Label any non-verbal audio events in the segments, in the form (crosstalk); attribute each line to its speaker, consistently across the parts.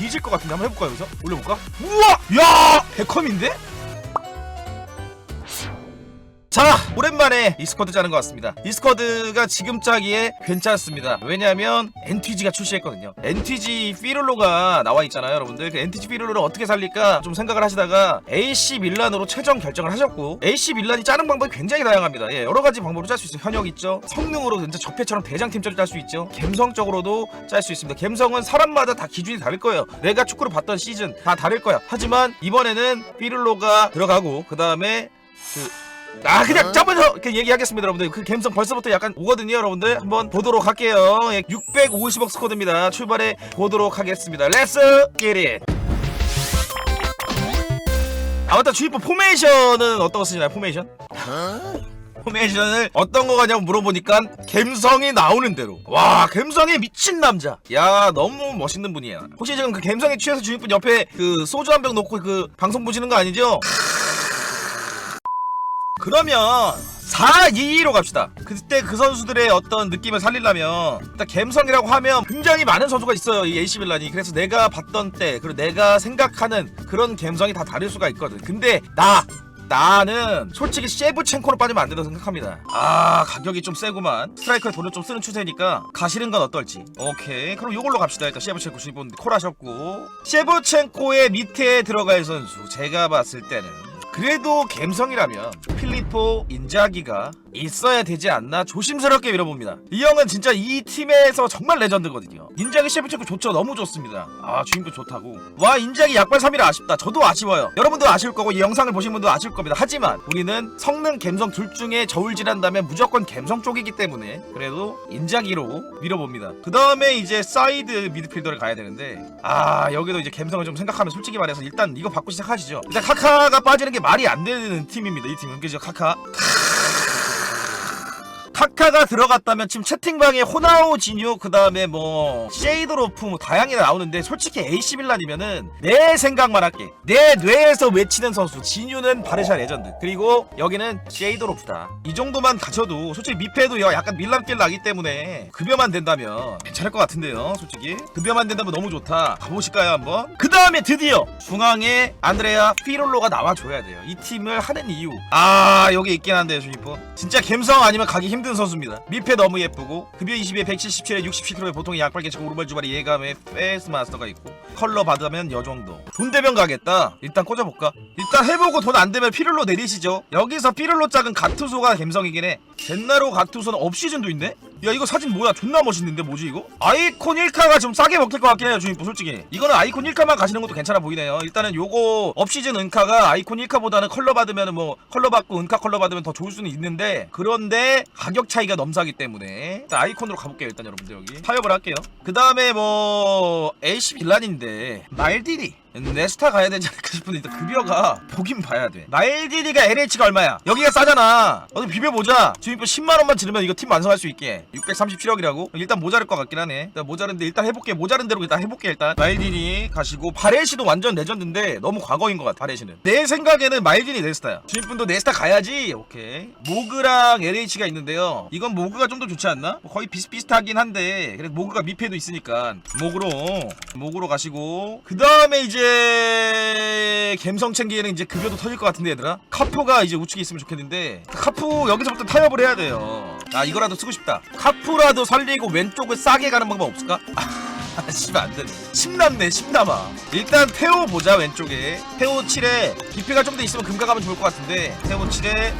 Speaker 1: 뒤질 것 같은데 한번 해볼까 여기서? 올려볼까? 우와! 야! 백컴인데? 자 오랜만에 이스쿼드 짜는 것 같습니다. 이스쿼드가 지금 짜기에 괜찮습니다. 왜냐하면 NTG가 출시했거든요. NTG 피룰로가 나와 있잖아요 여러분들. 그 NTG 피룰로를 어떻게 살릴까 좀 생각을 하시다가 AC 밀란으로 최종 결정을 하셨고 AC 밀란이 짜는 방법이 굉장히 다양합니다. 예, 여러 가지 방법으로 짤 수 있어요. 현역 있죠? 성능으로 진짜 적폐처럼 대장팀처럼 짤 수 있죠? 감성적으로도 짤 수 있습니다. 감성은 사람마다 다 기준이 다를 거예요. 내가 축구를 봤던 시즌 다 다를 거야. 하지만 이번에는 피룰로가 들어가고 그 다음에 그 아 그냥 짜면서 이렇게 얘기하겠습니다 여러분들. 그 감성 벌써부터 약간 오거든요 여러분들. 한번 보도록 할게요. 예, 650억 스쿼드입니다. 출발해 보도록 하겠습니다. 렛츠 기릿 아 맞다 주인분 포메이션은 어떤 거 쓰시나요 포메이션? 포메이션을 어떤 거 가냐고 물어보니까 갬성이 나오는 대로. 와 갬성에 미친 남자. 야 너무 멋있는 분이야. 혹시 지금 그 갬성에 취해서 주인분 옆에 그 소주 한 병 놓고 그 방송 보시는 거 아니죠? 그러면 4-2-2로 갑시다. 그때 그 선수들의 어떤 느낌을 살리려면 일단 갬성이라고 하면 굉장히 많은 선수가 있어요. 이 AC 밀란이. 그래서 내가 봤던 때 그리고 내가 생각하는 그런 갬성이 다 다를 수가 있거든. 근데 나 나는 솔직히 셰브첸코로 빠지면 안 된다고 생각합니다. 아 가격이 좀 세구만. 스트라이커에 돈을 좀 쓰는 추세니까 가시는 건 어떨지. 오케이 그럼 이걸로 갑시다. 일단 셰브첸코 주인분 콜하셨고 셰브첸코의 밑에 들어갈 선수 제가 봤을 때는 그래도 갬성이라면 필 리포 인자기가 있어야 되지 않나 조심스럽게 밀어봅니다. 이 형은 진짜 이 팀에서 정말 레전드거든요. 인자기 셰프체크 좋죠. 너무 좋습니다. 아 주인분 좋다고. 와 인자기 약발 3이라 아쉽다. 저도 아쉬워요. 여러분도 아쉬울 거고 이 영상을 보신 분도 아쉬울 겁니다. 하지만 우리는 성능 갬성 둘 중에 저울질한다면 무조건 갬성 쪽이기 때문에 그래도 인자기로 밀어봅니다. 그 다음에 이제 사이드 미드필더를 가야 되는데 아 여기도 이제 갬성을 좀 생각하면 솔직히 말해서 일단 이거 받고 시작하시죠. 일단 카카가 빠지는 게 말이 안 되는 팀입니다. 이 팀은 그죠 카카. 카카가 들어갔다면 지금 채팅방에 호나우 지뉴 그 다음에 뭐 쉐이드 로프 뭐 다양히 나오는데 솔직히 AC 밀란이면은 내 생각만 할게. 내 뇌에서 외치는 선수 지뉴는 바르샤 레전드. 그리고 여기는 쉐이드 로프다. 이 정도만 갖춰도 솔직히 미패도 약간 밀란길 나기 때문에 급여만 된다면 괜찮을 것 같은데요 솔직히. 급여만 된다면 너무 좋다. 가보실까요 한번? 그 다음에 드디어 중앙에 안드레아 피롤로가 나와줘야 돼요. 이 팀을 하는 이유. 아 여기 있긴 한데요 주니폰 진짜 갬성 아니면 가기 힘든 선수 입니다. 미패 너무 예쁘고 급여 20에 177에 67kg에 보통 약발 개치고 오르발 주발이 예감에 페이스 마스터가 있고 컬러 받으면 여 정도. 돈 되면 가겠다. 일단 꽂아볼까? 일단 해보고 돈 안 되면 피를로 내리시죠. 여기서 피를로 작은 가투소가 갬성이긴 해. 젠나로 가투소는 업시즌도 있네 야 이거 사진 뭐야? 존나 멋있는데 뭐지 이거? 아이콘 1카가 좀 싸게 먹힐 것 같긴 해요 주인분 솔직히. 이거는 아이콘 1카만 가시는 것도 괜찮아 보이네요. 일단은 요거 업시즌 은카가 아이콘 1카보다는 컬러 받으면 뭐 컬러 받고 은카 컬러 받으면 더 좋을 수는 있는데 그런데 가격 차이가 넘사기 때문에. 일단 아이콘으로 가볼게요 일단 여러분들 여기. 타협을 할게요. 그 다음에 뭐 AC 빌란인데 말디리 네스타 가야 되지 않을까 싶은데 일단 급여가. 보긴 봐야 돼. 나일디리가 LH가 얼마야? 여기가 싸잖아. 어디 비벼보자. 주인분 10만원만 지르면 이거 팀 완성할 수 있게. 637억이라고? 일단 모자랄 것 같긴 하네. 일단 모자른데 일단 해볼게. 모자른 대로 일단 해볼게 일단. 마일디니 가시고. 바레시도 완전 레전드인데 너무 과거인 것 같아 바레시는. 내 생각에는 마일디니 네스타야. 주인분도 네스타 가야지. 오케이. 모그랑 LH가 있는데요. 이건 모그가 좀 더 좋지 않나? 뭐 거의 비슷비슷하긴 한데. 그래도 모그가 미패도 있으니까. 모그로. 모그로 가시고. 그 다음에 이제 갬성 챙기에는 이제 급여도 터질 것 같은데 얘들아? 카푸가 이제 우측에 있으면 좋겠는데 카푸 여기서부터 타협을 해야 돼요. 아 이거라도 쓰고 싶다. 카푸라도 살리고 왼쪽을 싸게 가는 방법 없을까? 아 (laughs) 씨발 안되네. 심남네 심남아 일단 태호 보자 왼쪽에. 태호 7에 기피가 좀 더 있으면 금가 가면 좋을 것 같은데 태호 7에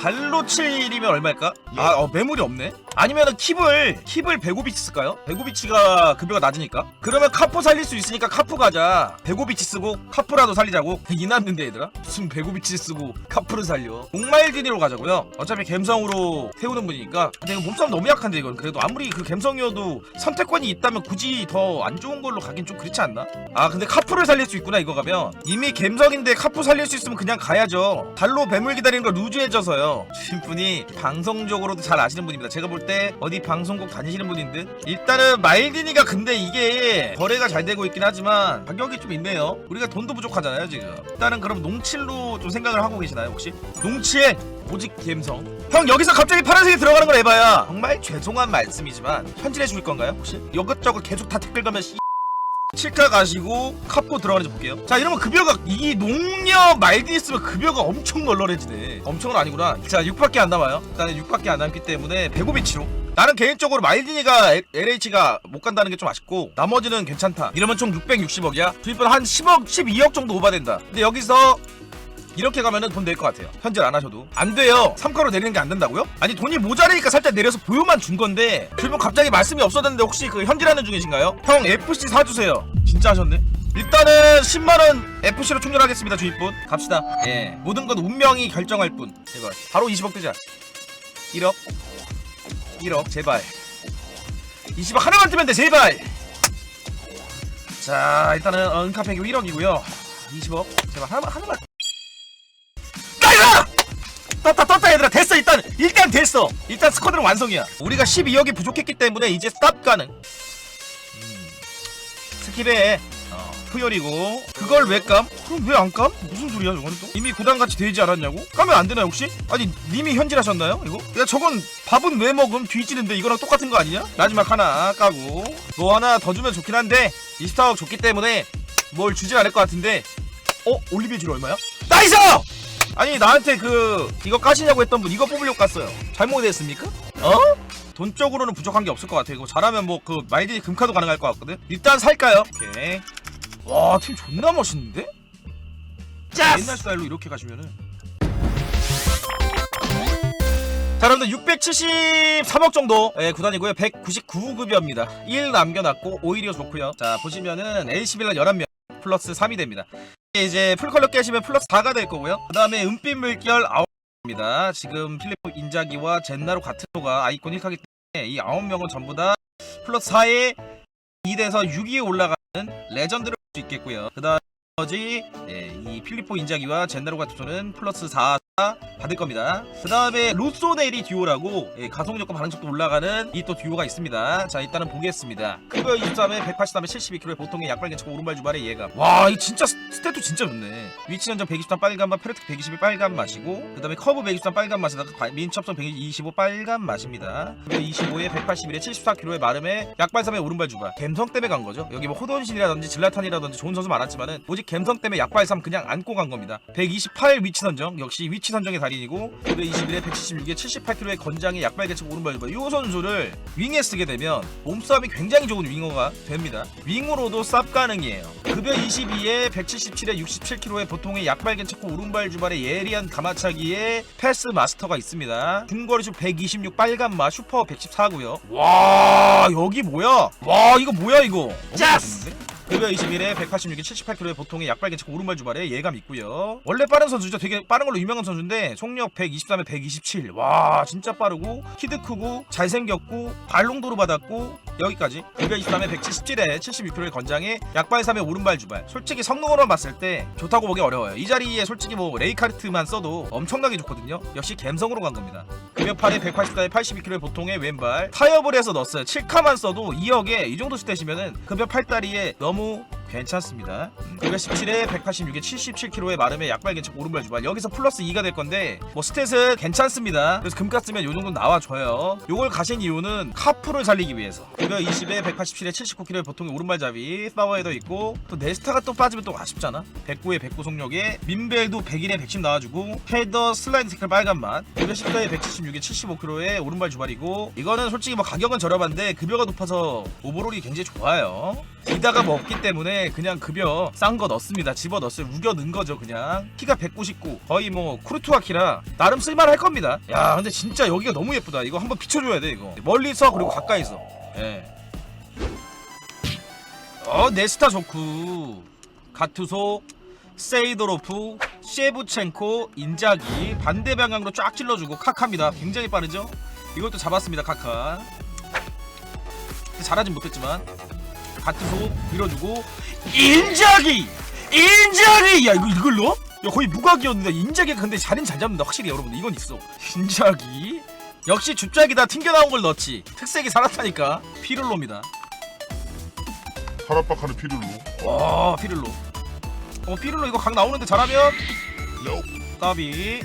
Speaker 1: 발로 7이면 얼마일까? 아, 어, 매물이 없네? 아니면은 킵을, 킵을 베고비치 쓸까요? 베고비치가 급여가 낮으니까? 그러면 카푸 살릴 수 있으니까 카푸 가자. 베고비치 쓰고 카푸라도 살리자고? (laughs) 이났는데 얘들아? 무슨 베고비치 쓰고 카푸를 살려? 옥마일디니로 가자고요. 어차피 갬성으로 태우는 분이니까. 근데 이거 몸싸움 너무 약한데 이건. 그래도 아무리 그 갬성이어도 선택권이 있다면 굳이 더 안 좋은 걸로 가긴 좀 그렇지 않나? 아, 근데 카푸를 살릴 수 있구나 이거 가면. 이미 갬성인데 카푸 살릴 수 있으면 그냥 가야죠. 발로 매물 기다리는 거 루즈해져서요. (laughs) 주인분이 방송적으로도 잘 아시는 분입니다. 제가 볼때 어디 방송국 다니시는 분인 듯. 일단은 마일디니가 근데 이게 거래가 잘 되고 있긴 하지만 가격이 좀 있네요. 우리가 돈도 부족하잖아요 지금. 일단은 그럼 농칠로 좀 생각을 하고 계시나요 혹시? 농칠 오직 갬성. 형 여기서 갑자기 파란색이 들어가는 걸 해봐야 정말 죄송한 말씀이지만 현질해 줄 건가요 혹시? 이것저것 계속 다 댓글 가면 씨. 칠카 가시고 카포 들어가는지 볼게요. 자 이러면 급여가 이 농협 말디 있으면 급여가 엄청 널널해지네. 엄청은 아니구나. 자 6밖에 안 남아요. 일단은 6밖에 안 남기 때문에 105비치로. 나는 개인적으로 말디니가 LH가 못 간다는 게 좀 아쉽고 나머지는 괜찮다. 이러면 총 660억이야. 주입은 한 10억 12억 정도 오바된다. 근데 여기서 이렇게 가면은 돈낼것 같아요. 현질 안 하셔도. 안 돼요. 3가로 내리는 게 안 된다고요? 아니 돈이 모자라니까 살짝 내려서 보여만 준 건데 그러면 갑자기 말씀이 없어졌는데 혹시 그 현질하는 중이신가요? 형 FC 사주세요. 진짜 하셨네? 일단은 10만원 FC로 충전하겠습니다 주입분 갑시다 예 모든 건 운명이 결정할 뿐 제발 바로 20억 되자 1억 1억 제발 20억 하나만 뜨면 돼 제발 자 일단은 은카페기 1억이고요 20억 제발 하나만 하나만 일단 일단 됐어 일단 스쿼드는 완성이야 우리가 12억이 부족했기 때문에 이제 스탑 가능 음, 스킵해 어, 후열이고 그걸 왜 깜? 그럼 왜 안 깜? 무슨 소리야 저건 또 이미 구단같이 되지 않았냐고? 까면 안 되나 혹시? 아니 님이 현질하셨나요 이거? 야 저건 밥은 왜 먹음 뒤지는데 이거랑 똑같은 거 아니냐? 마지막 하나 까고 뭐 하나 더 주면 좋긴 한데 24억 줬기 때문에 뭘 주진 않을 것 같은데 어? 올리비아 지로 얼마야? 나이스! 아니 나한테 그 이거 까시냐고 했던 분 이거 뽑으려고 깠어요. 잘못했습니까? 어? 돈 쪽으로는 부족한 게 없을 것 같아 이거 잘하면 뭐 그 마이디 금카도 가능할 것 같거든. 일단 살까요? 오케이. 와팀 존나 멋있는데? 옛날 스타일로 이렇게 가시면은. 자 여러분들 673억 정도. 예, 구단이고요. 199급여입니다. 1 남겨놨고 오히려 좋고요. 자 보시면은 LC빌라 11명 플러스 3이 됩니다 이제 풀컬러 깨시면 플러스 4가 될 거고요. 그 다음에 은빛 물결 9입니다. 지금 필리포 인자기와 젠나로 같은 호가 아이콘 1카기 때문에 이 9명은 전부 다 플러스 4에 2에서 6위에 올라가는 레전드를 볼 수 있겠고요. 그 다음 나머지 예, 이 필리포 인자기와 젠나로 같은 호는 플러스 4 받을 겁니다. 그 다음에 루소네리 듀오라고 예, 가속력과 반응속도 올라가는 이 또 듀오가 있습니다. 자 일단은 보겠습니다. 급여 23에 183에 72kg의 보통의 약발 개척 오른발 주발의 예감. 와이 진짜 스- 스탯도 진짜 좋네. 위치 연정 123 빨간 맛, 페르트 121 빨간 맛이고 그 다음에 커브 123 빨간 맛에다가 과- 민첩성 125 빨간 맛입니다. 급여 25에 181에 74kg의 마름에 약발삼의 오른발 주발. 갬성 때문에 간 거죠. 여기 뭐 호돈신이라든지 질라탄이라든지 좋은 선수 많았지만은 오직 갬성 때문에 약발삼 그냥 안고 간 겁니다. 128 위치 선정 역시 위치 선정의 달인이고 급여 21에 176에 78kg의 건장의 약발 개척 오른발 주발. 이 선수를 윙에 쓰게 되면 몸싸움이 굉장히 좋은 윙어가 됩니다. 윙으로도 쌉 가능이에요. 급여 22에 177에 67kg의 보통의 약발 개척 오른발 주발의 예리한 가마차기에 패스 마스터가 있습니다. 중거리슛 126 빨간마 슈퍼 114고요. 와 여기 뭐야? 와 이거 뭐야 이거? 짜스! 급여 21에 186에 78kg의 보통의 약발 개척 오른발 주발에 예감 있고요. 원래 빠른 선수죠. 되게 빠른 걸로 유명한 선수인데 속력 123에 127. 와 진짜 빠르고 키도 크고 잘생겼고 발롱도로 받았고 여기까지 급여 23에 177에 76kg의 건장에 약발 3의 오른발 주발. 솔직히 성능으로만 봤을 때 좋다고 보기 어려워요. 이 자리에 솔직히 뭐 레이카르트만 써도 엄청나게 좋거든요. 역시 갬성으로 간 겁니다. 급여 8에 184에 82kg의 보통의 왼발 타협을 해서 넣었어요. 7카만 써도 2억에 이 정도 스탯이면은 급여 8다리에 너무 괜찮습니다. 음, 급여 17에 186에 77kg의 마름의 약발 개척 오른발 주발 여기서 플러스 2가 될 건데 뭐 스탯은 괜찮습니다. 그래서 금가 쓰면 요 정도 나와줘요. 요걸 가신 이유는 카프를 살리기 위해서. 급여 20에 187에 79kg의 보통의 오른발 잡이 파워헤더 있고 또 네스타가 또 빠지면 또 아쉽잖아. 109에 109 속력에 민벨도 101에 110 나와주고 헤더 슬라이드 색깔 빨간 맛. 급여 14에 176에 75kg의 오른발 주발이고 이거는 솔직히 뭐 가격은 저렴한데 급여가 높아서 오버롤이 굉장히 좋아요. 기다가 뭐 없기 때문에 그냥 급여 싼 거 넣습니다. 집어 넣었어요. 우겨 넣은 거죠 그냥. 키가 199 거의 뭐 쿠르투아 키라 나름 쓸만할 겁니다. 야 근데 진짜 여기가 너무 예쁘다. 이거 한번 비춰줘야 돼 이거. 멀리서 그리고 가까이서. 예. 어 네스타 좋고 가투소 세이도로프 셰브첸코 인자기 반대 방향으로 쫙 찔러주고 카카입니다. 굉장히 빠르죠? 이것도 잡았습니다 카카. 잘하진 못했지만 가트소 밀어주고 인자기 인자기 야 이거 이걸 넣어? 야 거의 무각이었는데 인자기가 근데 잘은 잘 잡는다 확실히 여러분들. 이건 있어. 인자기 역시 줍작이다. 튕겨나온 걸 넣었지. 특색이 살았다니까. 피를로입니다.
Speaker 2: 탈압박하는 피를로.
Speaker 1: 와 피를로. 어 피를로 이거 각 나오는데 잘하면? 까비.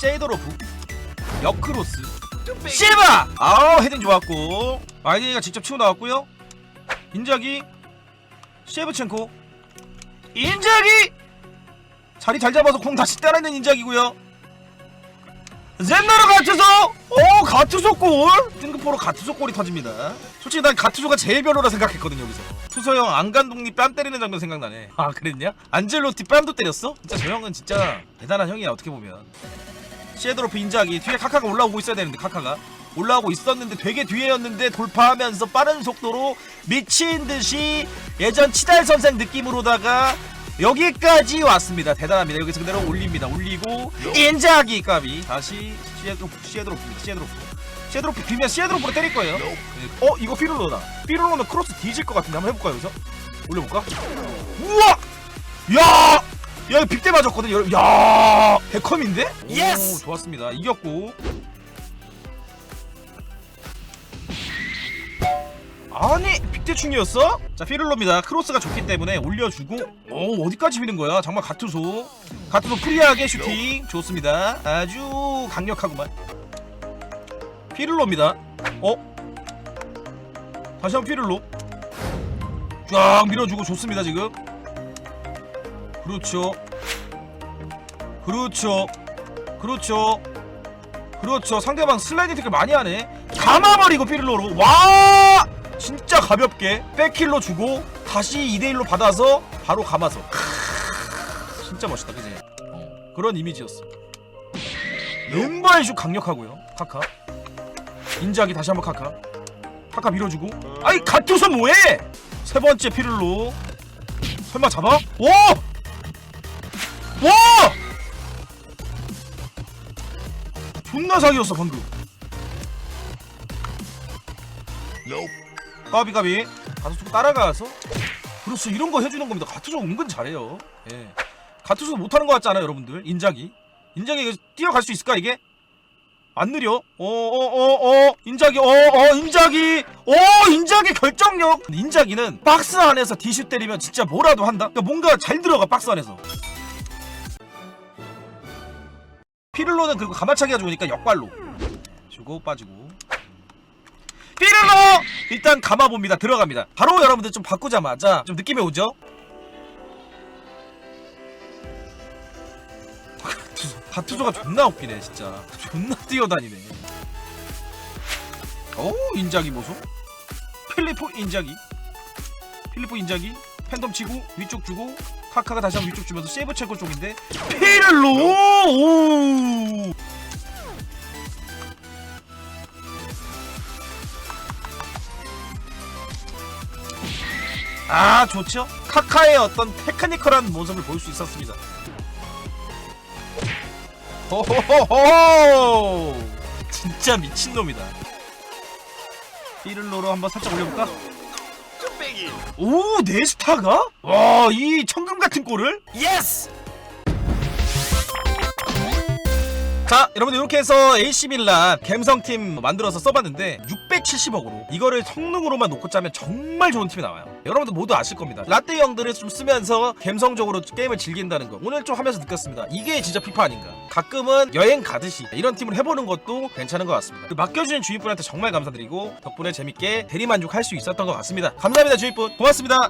Speaker 1: 쉐이더로프 역크로스. 실바! 아우 헤딩 좋았고. 아이디가 직접 치고 나왔고요 인자기 셰브첸코. 인자기 자리 잘 잡아서 공 다시 따라있는 인자기고요. 젠나르 가트소! 오 가트소 골! 뜬금포로 가트소 골이 터집니다. 솔직히 난 가트소가 제일 별로라 생각했거든 여기서. 투서 형 안간독립 뺨 때리는 장면 생각나네. 아 그랬냐? 안젤로티 뺨도 때렸어? 진짜 저 형은 진짜 대단한 형이야 어떻게 보면. 시에드로프 인자기 뒤에 카카가 올라오고 있어야 되는데 카카가 올라오고 있었는데 되게 뒤에였는데 돌파하면서 빠른 속도로 미친 듯이 예전 치달 선생 느낌으로다가 여기까지 왔습니다. 대단합니다. 여기서 그대로 올립니다. 올리고 인자기 까비 다시 시에드로프 시에드로프입니다. 시에드로프 시에드로프 비면 시에드로프로 때릴 거예요. 네. 어 이거 피룰로다. 피룰로는 크로스 뒤질 것 같은데 한번 해볼까요? 여기서 올려볼까? 우와 야! 야, 빅대 맞았거든. 여러분. 야! 백컴인데?
Speaker 2: 예스!
Speaker 1: 오, 좋았습니다. 이겼고. 아니, 빅대충이었어? 자, 피를로입니다. 크로스가 좋기 때문에 올려주고. 오, 어디까지 미는 거야? 정말 가투소. 가투소 프리하게 슈팅. 좋습니다. 아주 강력하구만. 피를로입니다. 어? 다시 한번 피를로. 쫙 밀어주고 좋습니다, 지금. 그렇죠. 그렇죠. 그렇죠. 그렇죠. 상대방 슬라이딩 태클 많이 하네. 감아버리고 피를로로. 와! 가볍게 백킬로 주고 다시 2대1로 받아서 바로 감아서. 진짜 멋있다. 그지? 어, 그런 이미지였어. 왼발 슛 강력하고요. 카카. 인자기 다시 한번 카카. 카카 밀어주고. 아이 가투서 뭐해? 세 번째 피를로. 설마 잡아? 와! 와! 존나 사기였어 방금 까비 까비. 가투소 따라가서. 그렇죠 이런 거 해주는 겁니다. 가투소 은근 잘해요. 예. 가투소 못하는 거 같지 않아요 여러분들? 인자기 인자기 뛰어갈 수 있을까 이게? 안 느려? 어어어어. 인자기 어어. 인자기 어 인자기 결정력. 인자기는 박스 안에서 디슛 때리면 진짜 뭐라도 한다? 그러니까 뭔가 잘 들어가 박스 안에서. 피를로는 그리고 가마차기가 좋으니까 역발로. 주고 빠지고 피를로 일단 감아봅니다. 들어갑니다. 바로 여러분들 좀 바꾸자마자 좀 느낌이 오죠? (laughs) 다투소가 존나 웃기네 진짜. 존나 뛰어다니네. 오 인자기 모소 필리포 인자기. 필리포 인자기. 팬덤 치고 위쪽 주고 카카가 다시 한번 위쪽 주면서 세이브 체코 쪽인데. 피를로 오 아 좋죠 카카의 어떤 테크니컬한 모습을 볼 수 있었습니다 호호호호 진짜 미친놈이다 피를로로 한번 살짝 올려볼까? 오 네스타가? 와 이 청금 같은 골을?
Speaker 2: 예스!
Speaker 1: 자 여러분들 이렇게 해서 AC 밀란 갬성팀 만들어서 써봤는데 670억으로 이거를 성능으로만 놓고 짜면 정말 좋은 팀이 나와요. 여러분들 모두 아실 겁니다. 라떼 형들을 좀 쓰면서 갬성적으로 게임을 즐긴다는 거 오늘 좀 하면서 느꼈습니다. 이게 진짜 피파 아닌가. 가끔은 여행 가듯이 이런 팀을 해보는 것도 괜찮은 것 같습니다. 그 맡겨주신 주인분한테 정말 감사드리고 덕분에 재밌게 대리만족할 수 있었던 것 같습니다. 감사합니다 주인분. 고맙습니다